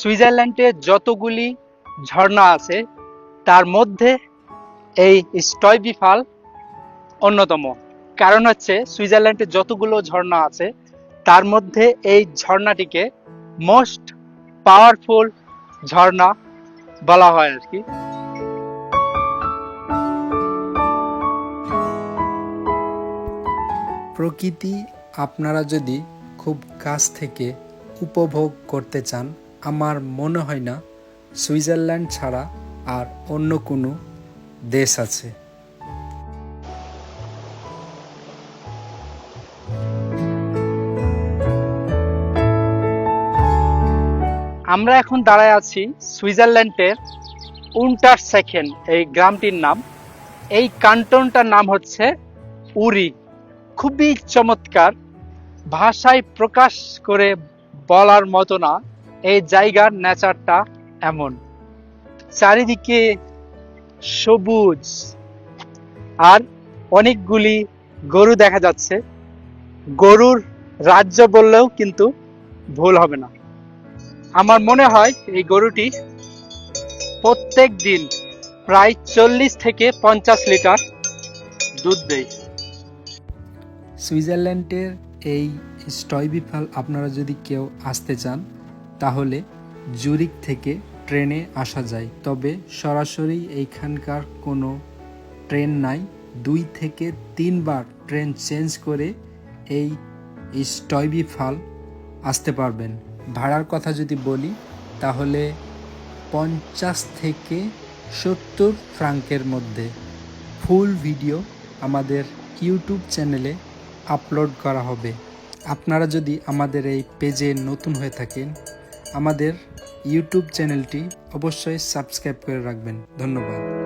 সুইজারল্যান্ডে যতগুলি ঝর্ণা আছে, তার মধ্যে এই স্টয়বিফাল অন্যতম। কারণ হচ্ছে সুইজারল্যান্ডে যতগুলো ঝর্ণা আছে, তার মধ্যে এই ঝর্ণাটিকে মোস্ট পাওয়ারফুল ঝর্ণা বলা হয় আর কি। প্রকৃতি আপনারা যদি খুব কাছ থেকে উপভোগ করতে চান আমার মনে হয় না সুইজারল্যান্ড ছাড়া আর অন্য কোনো দেশ আছে। আমরা এখন দাঁড়ায় আছি সুইজারল্যান্ডের উন্টার সেকেন্ড এই গ্রামটির নাম। এই কান্টনটার নাম হচ্ছে উরি। খুবই চমৎকার, ভাষায় প্রকাশ করে বলার মতো না। এই জায়গার নেচারটা এমন। চারিদিকে সবুজ আর অনেকগুলি গরু দেখা যাচ্ছে। গরুর রাজ্য বললেও কিন্তু ভুল হবে না। আমার মনে হয় এই গরুটি প্রত্যেক দিন প্রায় চল্লিশ থেকে পঞ্চাশ লিটার দুধ দেয়। সুইজারল্যান্ডের এই স্টয়বিফাল আপনারা যদি কেউ আসতে চান তাহলে জুরিক থেকে ট্রেনে আসা যায়। তবে সরাসরি এইখানকার কোনো ট্রেন নাই। দুই থেকে তিনবার ট্রেন চেঞ্জ করে এই স্টয়বি ফাল আসতে পারবেন। ভাড়ার কথা যদি বলি, তাহলে পঞ্চাশ থেকে সত্তর ফ্রাঙ্কের মধ্যে ফুল ভিডিও আমাদের ইউটিউব চ্যানেলে আপলোড করা হবে। আপনারা যদি আমাদের এই পেজে নতুন হয়ে থাকেন আমাদের ইউটিউব চ্যানেলটি অবশ্যই সাবস্ক্রাইব করে রাখবেন। ধন্যবাদ।